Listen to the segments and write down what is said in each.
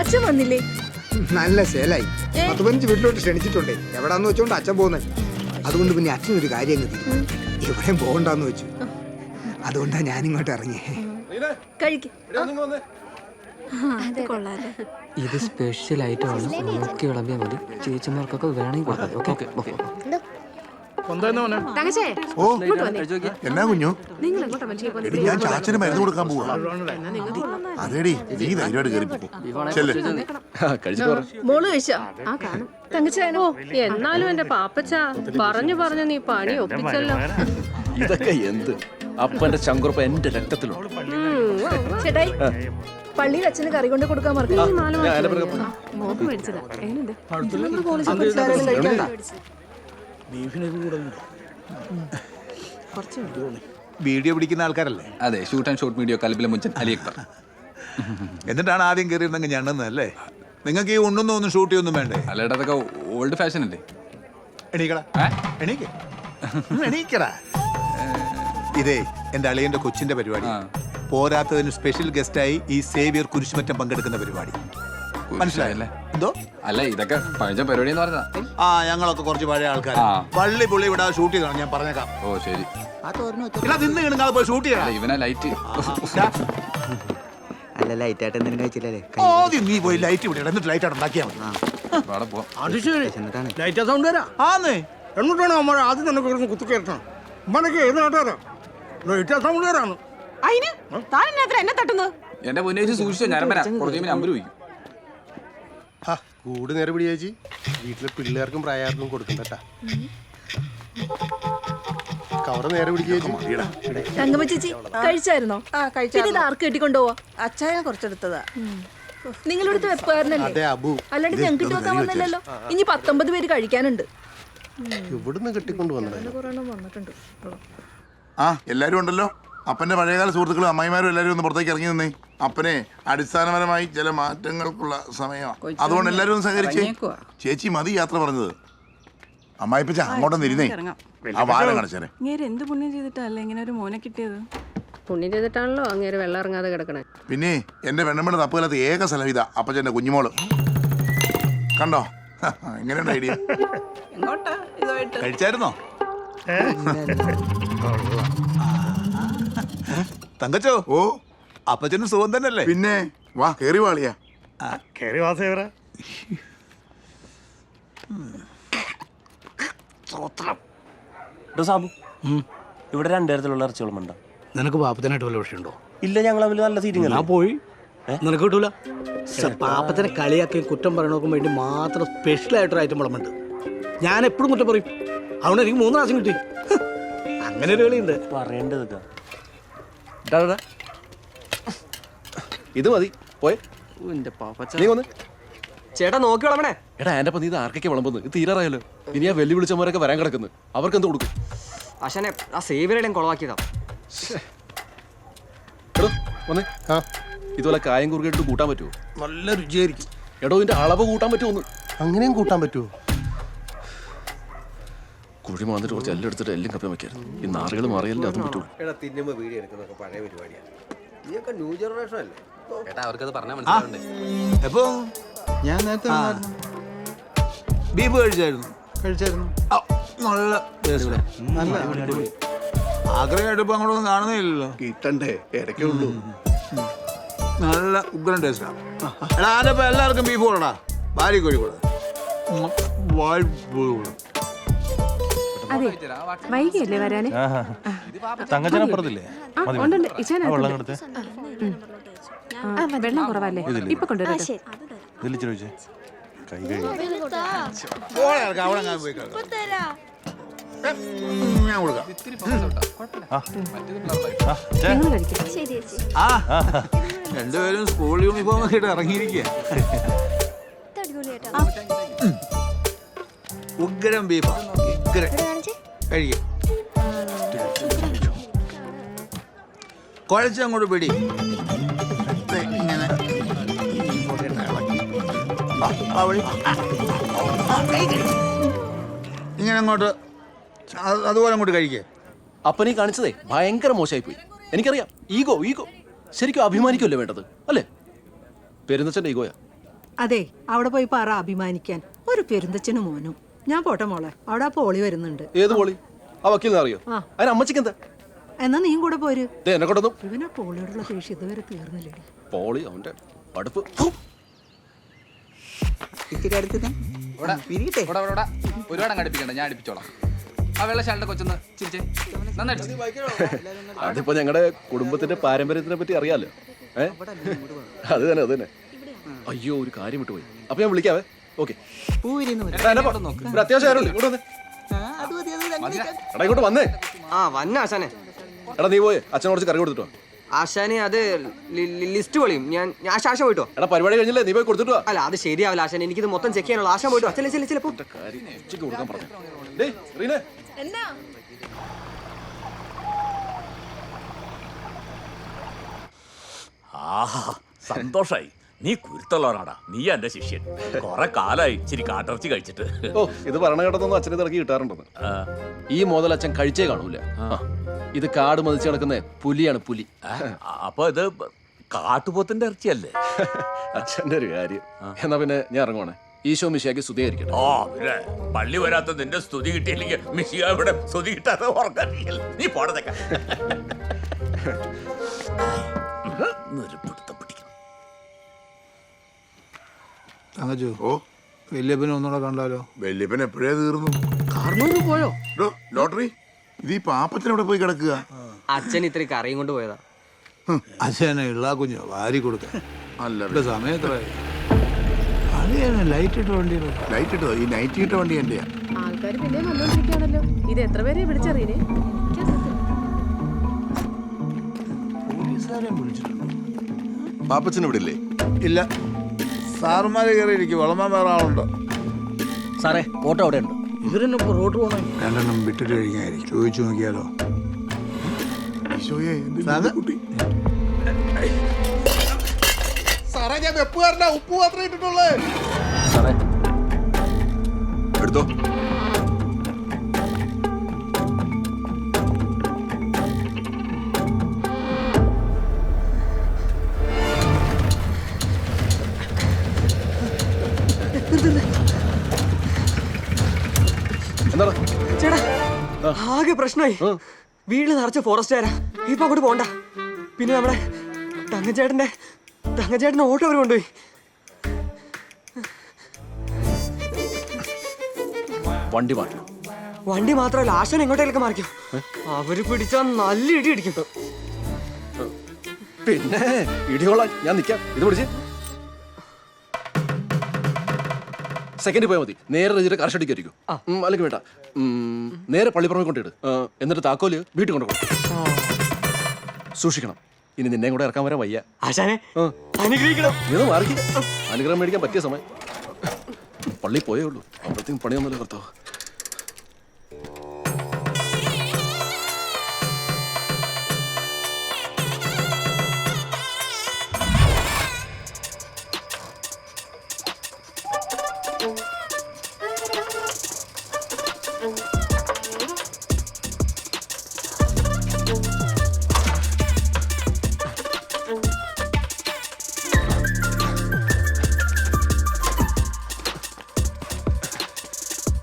അച്ഛൻ വന്നില്ലേ? നല്ല സേലായി. പത്ത് പതിനഞ്ച് വീട്ടിലോട്ട് ക്ഷണിച്ചിട്ടുണ്ടേ. എവിടാന്ന് വെച്ചോണ്ട് അച്ഛൻ പോകുന്നത് അതുകൊണ്ട് പിന്നെ അച്ഛൻ ഒരു കാര്യം എവിടെയും പോകണ്ടെന്ന് വെച്ചു. അതുകൊണ്ടാ ഞാനിങ്ങോട്ട് ഇങ്ങോട്ട് ഇറങ്ങിയേ ഇത് സ്പെഷ്യൽ ഐറ്റം ആണ് നോക്കി വിളമ്പിയാൽ മതി. ചേച്ചിമാർക്കൊക്കെ വേണമെങ്കിൽ കൊടുക്കാം. ഓക്കെ ഓക്കെ തങ്കച്ചേ ഓ എന്നാ കുഞ്ഞു? നിങ്ങൾ എങ്ങോട്ടാ മനുഷ്യ പോലെ എടി ഞാൻ ചാച്ചന് മരുന്ന് കൊടുക്കാൻ പോവാ. അതേടി നീ ധൈര്യമായിട്ട്. ചെല്ല്. മോൾ കഴിച്ചോ? ആ കാണും. എന്നാലും എന്റെ പാപ്പച്ച പറഞ്ഞു പറഞ്ഞു നീ പണി ഒപ്പിച്ചല്ലോ. ഇതൊക്കെ എന്ത്? അപ്പന്റെ ചങ്കുറപ്പ് എന്റെ രക്തത്തിലുണ്ട്. ചേട്ടായി പള്ളിയിൽ അച്ഛന് കറി കൊണ്ട് കൊടുക്കാൻ കുറച്ച് വീഡിയോ പിടിക്കുന്ന ആൾക്കാരല്ലേ? അതെ ഷൂട്ട് ആൻഡ് ഷോർട്ട് വീഡിയോ കലബിലെ മുഞ്ചൻ അലി അക്ബർ. എന്നിട്ടാണ് ആദ്യം കയറിയിരുന്നെങ്കിൽ ഞണ്ണുന്നതല്ലേ നിങ്ങൾക്ക് ഈ ഉണ്ണുന്ന ഒന്നും ഷൂട്ട് ചെയ്യൊന്നും വേണ്ടേ? അല്ലടാ അതൊക്കെ ഓൾഡ് ഫാഷൻ അല്ലേ? എണീക്കടാ. എണീക്ക. എണീക്കടാ. ഇതേ എന്റെ അളിയന്റെ കൊച്ചിന്റെ പരിപാടി. പോരാത്തതിന് സ്പെഷ്യൽ ഗസ്റ്റായി ഈ സേവിയർ കുരിശുമറ്റം പങ്കെടുക്കുന്ന പരിപാടി. മനസ്സിലായല്ലേ എന്തോ? അല്ല ഇതൊക്കെ പഴഞ്ഞ പരിപാടി എന്ന് പറഞ്ഞതാ. ആ ഞങ്ങളൊക്കെ കുറച്ച് പഴയ ആൾക്കാർ ആ. പള്ളി പുള്ളി ഇവിടെ ഷൂട്ട് ചെയ്തോ ഞാൻ പറഞ്ഞേക്കാം. ഓ ശരി. ഇല്ല നിന്ന് കിണങ്ങാതെ പോയി ഷൂട്ട് അല്ല ചെയ്യണം ഇവനാ ലൈറ്റ് അല്ല ലൈറ്റായിട്ട് എന്തെങ്കിലും കഴിച്ചില്ലേ ആദ്യം നീ പോയി ലൈറ്റ് ഇവിടെ ഇട്. എന്നിട്ട് ലൈറ്റ് അവിടെ ഉണ്ടാക്കിയാൽ മതി. അവിടെ പോവാം അത് ശരി ലൈറ്റ് സൗണ്ട് വരാ? ആന്നേ. എന്നിട്ടാണ് അമ്മ? ആദ്യം തന്നെ കിടന്ന് കുത്തി കയറ്റണം അമ്മനൊക്കെ ഏത് നാട്ടുകാരാ? ലൈറ്റ് സൗണ്ട് വരാണ് അതിന് താൻ എന്നാ എന്നെ തട്ടുന്നത്? എന്റെ മുന്നേ സൂക്ഷിച്ചോ? ഞാൻ വരാം. കുറച്ച് കഴിയുമ്പോൾ നമ്പർ വയ്ക്കും കൂട് നേരെ പിടി ചേച്ചി. വീട്ടിലെ പിള്ളേർക്കും പ്രായാർക്കും കൊടുക്കണ്ടട്ടാ കവറ് നേരെ പിടിക്കുക തങ്കമ്മ ചേച്ചി കഴിച്ചായിരുന്നോ? ആ കഴിച്ചായിരുന്നു. ആർക്ക് കെട്ടിക്കൊണ്ടുപോവാ? അച്ചായൻ കുറച്ചെടുത്തതാ. നിങ്ങളെടുത്ത് വെപ്പായിരുന്നല്ലേ? അതെ അബു. അല്ലാണ്ട് ഞങ്ങൾക്ക് ഇട്ട് വെക്കാൻ വന്നില്ലല്ലോ? ഇനി പത്തൊമ്പത് പേര് കഴിക്കാനുണ്ട്. ഇവിടുന്ന് കെട്ടിക്കൊണ്ട് വന്നിട്ടുണ്ട്. ആ എല്ലാരും ഉണ്ടല്ലോ? അപ്പന്റെ പഴയകാല സുഹൃത്തുക്കളും അമ്മായിമാരും എല്ലാവരും ഒന്ന് പുറത്തേക്ക് ഇറങ്ങി നിന്നേ. അപ്പനെ അടിസ്ഥാനപരമായി ചില മാറ്റങ്ങൾക്കുള്ള സമയമാണ് അതുകൊണ്ട് എല്ലാവരും ഒന്ന് സഹകരിച്ചേ. ചേച്ചി മതി യാത്ര പറഞ്ഞത്. അമ്മായിപ്പച്ച അങ്ങോട്ടൊന്ന് ഇരുന്നേ. ആ വാരം കാണിച്ചേരെ. എന്ത് പുണ്യം ചെയ്തിട്ടല്ലേ ഇങ്ങനെ ഒരു മോനെ കിട്ടിയത്? പുണ്യം ചെയ്തിട്ടാണല്ലോ അങ്ങേര് വെള്ളം ഇറങ്ങാതെ കിടക്കണേ. പിന്നെ എന്റെ വെണ്ണമ്മയുടെ തപ്പുകാലത്ത് ഏക സ്ഥലം ഇതാ അപ്പച്ചന്റെ കുഞ്ഞുമോൾ. കണ്ടോ? എങ്ങനെയുണ്ട് ഐഡിയ? കഴിച്ചായിരുന്നോ? തങ്കച്ചോ? ഓ. അപ്പച്ചനും സുഖം തന്നെയല്ലേ? പിന്നെ വാ കേറി വാളിയാ. കേറി വാസേവരാ സാബു. ഇവിടെ രണ്ടുതരത്തിലുള്ള ഇറച്ചികളുമുണ്ടോ. നിനക്ക് പാപ്പത്തിനായിട്ട് വല്ല വിഷയമുണ്ടോ? ഇല്ല ഞങ്ങൾ അവർ നല്ല സീറ്റിംഗ് ഞാൻ പോയി. നിനക്ക് കിട്ടൂല? പാപ്പത്തിനെ കളിയാക്കി കുറ്റം പറയണോക്കും വേണ്ടി മാത്രം സ്പെഷ്യൽ ആയിട്ടൊരു ഐറ്റം വിളമ്പുണ്ട് ഞാൻ എപ്പോഴും കുറ്റം പറയും. അതുകൊണ്ട് എനിക്ക് മൂന്ന് പ്രാവശ്യം കിട്ടി. അങ്ങനെ ഒരു കളിയുണ്ട്. പറയേണ്ടത് ഇത് മതി. പോയെ. എന്റെ പാപ്പച്ച നീ വന്ന് ചേട്ടാ നോക്കി എടാ എന്റെ നീ ഇത് ആർക്കൊക്കെ വിളമ്പുന്നു? ഇത് തീരാറായല്ലോ. ഇനി ആ വെല്ലു വിളിച്ചവരൊക്കെ വരാൻ കിടക്കുന്നു. അവർക്ക് എന്ത് കൊടുക്കും? അശനെ ആ സേവിയറുടെയും കൊളവാക്കിയതാ. എടോ വന്നേ. ഇതുപോലെ കായം കുറുകിട്ട് കൂട്ടാൻ പറ്റുമോ നല്ല രുചിയായിരിക്കും. എടോ ഇതിന്റെ അളവ് കൂട്ടാൻ പറ്റുമോ അങ്ങനെയും കൂട്ടാൻ പറ്റുമോ കുഴി മാന്നിട്ട് കുറച്ച് എല്ലാം എടുത്തിട്ട് എല്ലാം കപ്പി വെക്കായിരുന്നു. ഈ നാറുകൾ മാറിയല്ലേ അതും പറ്റുള്ളൂ എടാ തിന്നുമ്പോ വീഡിയോ എടുക്കുന്നതൊക്കെ പഴയ പരിപാടിയാണ് നീയൊക്കെ ന്യൂ ജനറേഷൻ അല്ലേ? ചേട്ടാ അവർക്കത് പറഞ്ഞാൽ മനസ്സിലാവണ്ടേ? എപ്പോ? ഞാൻ നേരത്തെ. ബീഫ് കഴിച്ചായിരുന്നു. നല്ല. ആഗ്രഹമായിട്ട് ഇപ്പൊ അങ്ങോട്ടൊന്നും കാണുന്നില്ലല്ലോ. കിട്ടണ്ടേ? ഇടയ്ക്കേ ഉള്ളൂ. നല്ല ഉഗ്രൻ ടേസ്റ്റാ എടാ ആരപ്പോ എല്ലാവർക്കും ബീഫ് കൊടുടാ. ഭാര്യ കോഴി കൊടു. അതെ. വൈകിയല്ലേ വരാന്? തങ്കച്ചനപ്പുറത്തില്ലേ വെള്ളം കുറവല്ലേ? ഇപ്പൊ കൊണ്ടുവരാം കൈ ഞാൻ കൊടുക്കാം. രണ്ടുപേരും സ്കൂൾ യൂണിഫോം ഒക്കെ ഇട്ട് ഇറങ്ങിയിരിക്കുക ഉഗ്രം ബീഫാ. ഉഗ്രം. കഴിക്കും കുഴച്ചങ്ങോട്ട് പിടി. ദേ, ഇങ്ങനെ. ഇങ്ങനെ അങ്ങോട്ട്. അതുപോലെ അങ്ങോട്ട് കഴിക്കേ. അപ്പനീ കാണിച്ചതേ ഭയങ്കര മോശമായി പോയി എനിക്കറിയാം. Ego ego. ശരിക്കും അഭിമാനിക്കുമല്ലോ വേണ്ടത്? അല്ലേ? പെരുന്നച്ചന്റെ ഈഗോയാ. അതെ അവിടെ പോയി പറ അഭിമാനിക്കാൻ. ഒരു പെരുന്തച്ഛനും മോനും. ഞാൻ പോട്ടെ മോളെ. അവിടെ ആ പോളി വരുന്നുണ്ട്. ഏത് പോളി? ആ വക്കീലിനെ അറിയോ. അതിന് അമ്മച്ചിക്ക് എന്താ? എന്നാ നീയും കൂടെ പോര്. ഇവനാ പോളിയോടുള്ള ദേഷ്യം ഇതുവരെ തീർന്നില്ലേ? പോളി അവന്റെ പടുപ്പ് ഇത്തിരി പിരിയട്ടെ. ഒരുപാട് അങ്ങ് അടുപ്പിക്കണ്ട ഞാൻ അടുപ്പിച്ചോളാം. ആ കൊച്ചൊന്ന് ചിരിച്ചേ. നന്നായിട്ട് അതിപ്പോ ഞങ്ങളുടെ കുടുംബത്തിന്റെ പാരമ്പര്യത്തിനെ പറ്റി അറിയാലോ. ഏ? അത് തന്നെ അത് തന്നെ. അയ്യോ ഒരു കാര്യം വിട്ടുപോയി. അപ്പൊ ഞാൻ വിളിക്കാവേ? ഓക്കെ. ഒരു അത്യാവശ്യം ആരുണ്ട് ഇങ്ങോട്ട് വന്നേ. എടാ ഇങ്ങോട്ട് വന്നേ. ആ വന്ന ആശാനെ. എടാ നീ പോയി. അച്ഛൻ കുറച്ച് കറി കൊടുത്തിട്ടോ ആശാനെ അത് ലിസ്റ്റ് പൊളിയും. ഞാൻ ഞാൻ ആശാ പോയിട്ടോ? എടാ പരിപാടി കഴിഞ്ഞില്ലേ? നീ പോയി കൊടുത്തിട്ടോ അല്ല അത് ശരിയാവില്ല ആശാൻ എനിക്കിത് മൊത്തം ചെക്ക് ചെയ്യാനുള്ള. ആശാൻ പോയിട്ടോ? ചില ചില ചിലപ്പോ ആഹാ സന്തോഷായി. നീ കുരുത്തുള്ളവനാടാ. നീ എന്റെ ശിഷ്യൻ. കുറെ കാലായി ഇച്ചിരി കാട്ടിറച്ചി കഴിച്ചിട്ട്. ഓ ഇത് പറഞ്ഞ കേട്ടതൊന്നും അച്ഛനെ തിളക്കി കിട്ടാറുണ്ടെന്ന്. ആ, ഈ മുതൽ അച്ഛൻ കഴിച്ചേ കാണൂല. ആ. ഇത് കാട് മതിച്ച് കിടക്കുന്ന പുലിയാണ് പുലി. ആ, അപ്പൊ ഇത് കാട്ടുപോത്തിന്റെ ഇറച്ചിയല്ലേ? അച്ഛന്റെ ഒരു കാര്യം. എന്നാ പിന്നെ ഞാൻ ഇറങ്ങുവാണേ. ഈശോ മിശിയാക്കി സ്തുതിയായിരിക്കട്ടെ പിന്നെ പള്ളി വരാത്ത നിന്റെ സ്തുതി കിട്ടിയില്ലെങ്കിൽ മിഷിക ഇവിടെ സ്തുതി കിട്ടാതെ ഉറങ്ങില്ല നീ പോടത്തേക്ക തങ്കച്ചു ഓ. വല്യപ്പനെ ഒന്നുകൂടെ കണ്ടാലോ? വല്യപ്പൻ എപ്പോഴേ തീർന്നു? കാർന്നൂര് പോയോ? ഡോ, ലോട്ടറി? ഇത് ഈ പാപ്പത്തിനവിടെ പോയി കിടക്കുക? അച്ഛൻ ഇത്ര കറിയും കൊണ്ട് പോയതാ. അച്ഛനെ ഇള്ളാ കുഞ്ഞോ വാരി കൊടുക്കാൻ. അല്ല ഇവിടെ സമയത്രയായി ലൈറ്റ് ഇട്ട ലൈറ്റ് ഇട്ടോ ഈ നൈറ്റ് ഇട്ട വണ്ടി എന്റെയാ? ആൾക്കാർ പിന്നെ വന്നോണ്ടിരിക്കുകയാണല്ലോ. ഇത് എത്ര പേരെ വിളിച്ചറിയേ പോലീസുകാരെ വിളിച്ചിട്ടുണ്ടോ. പാപ്പച്ചൻ ഇവിടെ ഇല്ലേ? ഇല്ല. സാറുമാര് കയറിയിരിക്കും വളമാൻ വേറെ ആളുണ്ട്. സാറേ ഓട്ടോ അവിടെ ഉണ്ട് ഇവരെന്നെ ഇപ്പോൾ റോഡ് പോകണം രണ്ടെണ്ണം വിട്ടിട്ട് കഴിഞ്ഞായിരിക്കും ചോദിച്ചു നോക്കിയാലോ? സാറേ ഞാൻ വെപ്പുകാരനാ. ഉപ്പ് മാത്രമേ ഇട്ടിട്ടുള്ളേ. പ്രശ്നമായി. വീട് നിറച്ച ഫോറസ്റ്റുകാരാ ഇപ്പൊ അങ്ങോട്ട് പോണ്ട. പിന്നെ നമ്മുടെ തങ്കച്ചേട്ടന്റെ തങ്കച്ചേട്ടന്റെ ഓട്ടോ അവർ കൊണ്ടുപോയി. വണ്ടി മാറ്റണം. വണ്ടി മാത്രമല്ല ആശാൻ എങ്ങോട്ടേലൊക്കെ മാറിക്കും. അവർ പിടിച്ചാൽ നല്ല ഇടി ഇടിക്കും. പിന്നെ ഇടികൊള്ളാൻ ഞാൻ നിൽക്കാം ഇത് പിടിച്ച്. സെക്കൻഡ് പോയാൽ മതി. നേരെ രജിയുടെ കർഷടിക്കായിരിക്കും അല്ലെങ്കിൽ വേണ്ട. ഉം, നേരെ പള്ളിപ്പുറമെ കൊണ്ടിട്ട് എന്നിട്ട് താക്കോൽ വീട്ടിൽ കൊണ്ടുപോകും സൂക്ഷിക്കണം. ഇനി നിന്നെയും കൂടെ ഇറക്കാൻ വരാൻ വയ്യ. ആശാനെ ആ. അനുഗ്രഹിക്കണം. നീ ഒന്ന് മാറി അനുഗ്രഹം മേടിക്കാൻ പറ്റിയ സമയം. പള്ളി പോയേ ഉള്ളൂ. അപ്പോഴത്തേക്കും പണിയൊന്നുമില്ല കർത്താവ്.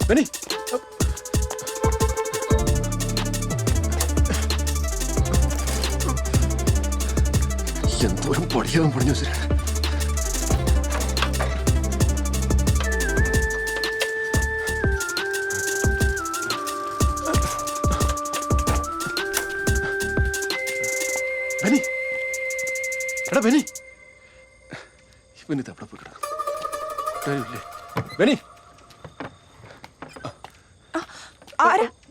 ബെനി എന്തോരം പടിയാവും പടിഞ്ഞു വെച്ചിട്ട് ബെനി എടാ ബെനി ഇവനിത് എവിടെ പോയി കിടക്കും ബെനി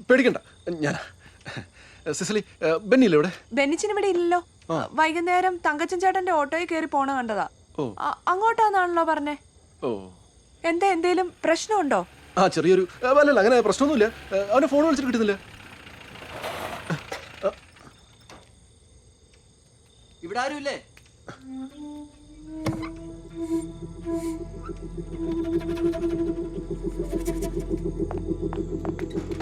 പേടിക്കണ്ട. ഞാൻ സിസലി ബെന്നില്ല ഇവിടെ? ബെന്നിച്ചിന് ഇവിടെ ഇല്ലല്ലോ. വൈകുന്നേരം തങ്കച്ചൻ ചേട്ടന്റെ ഓട്ടോയിൽ കയറി പോണ കണ്ടതാ. അങ്ങോട്ടാന്നാണല്ലോ പറഞ്ഞേ. ഓ. എന്താ എന്തേലും പ്രശ്നമുണ്ടോ? ആ ചെറിയൊരു അല്ലല്ല അങ്ങനെ പ്രശ്നമൊന്നുമില്ല. അവന്റെ അവനെ ഫോൺ വിളിച്ചിട്ട് കിട്ടുന്നില്ല. ഇവിടെ ആരും ഇല്ലേ സാറേ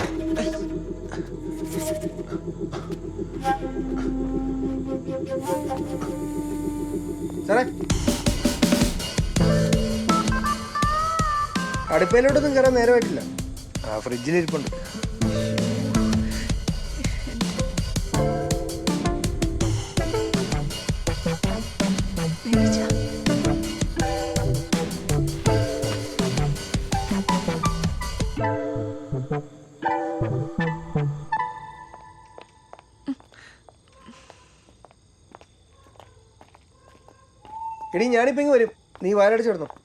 അടുപ്പയിലോട്ടൊന്നും കയറാൻ നേരമായിട്ടില്ല. ആ ഫ്രിഡ്ജിലിരിപ്പുണ്ട് എടി ഞാനിപ്പോ ഇങ്ങ് വരും. നീ വയലടിച്ചു കിടന്നു.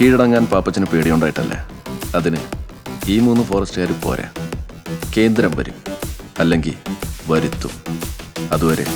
കീഴടങ്ങാൻ പാപ്പച്ചന് പേടിയുണ്ടായിട്ടല്ലേ? അതിന് ഈ മൂന്ന് ഫോറസ്റ്റുകാർ പോരാ. കേന്ദ്രം വരും. അല്ലെങ്കിൽ വരുത്തും. അതുവരെ